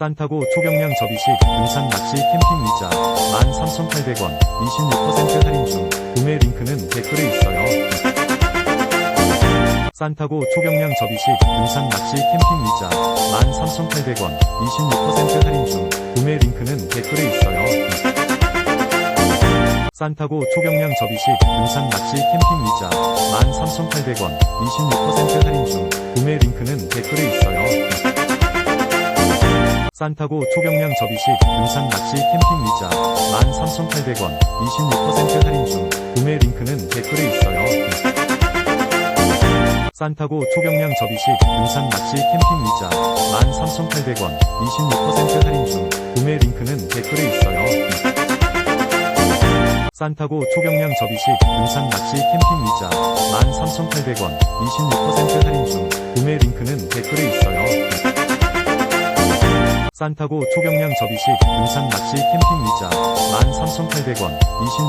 산타고 초경량 접이식 등산 낚시 캠핑 의자 13,800원 26% 할인 중 구매 링크는 댓글에 있어요. 산타고 초경량 접이식 등산 낚시 캠핑 의자 13,800원 26% 할인 중 구매 링크는 댓글에 있어요. 산타고 초경량 접이식 등산 낚시 캠핑 의자 13,800원 26% 할인 중 구매 링크는 댓글에 있어요. 산타고 초경량 접이식 등산 낚시 캠핑 의자 13,800원 26% 할인 중 구매 링크는 댓글에 있어요. 산타고 초경량 접이식 등산 낚시 캠핑 의자 13,800원 26% 할인 중 구매 링크는 댓글에 있어요. 산타고 초경량 접이식 등산 낚시 캠핑 의자 13,800원 26% 할인 중 구매 링크는 댓글에 있어요. 산타고 초경량 접이식 등산 낚시 캠핑 의자 13,800원 26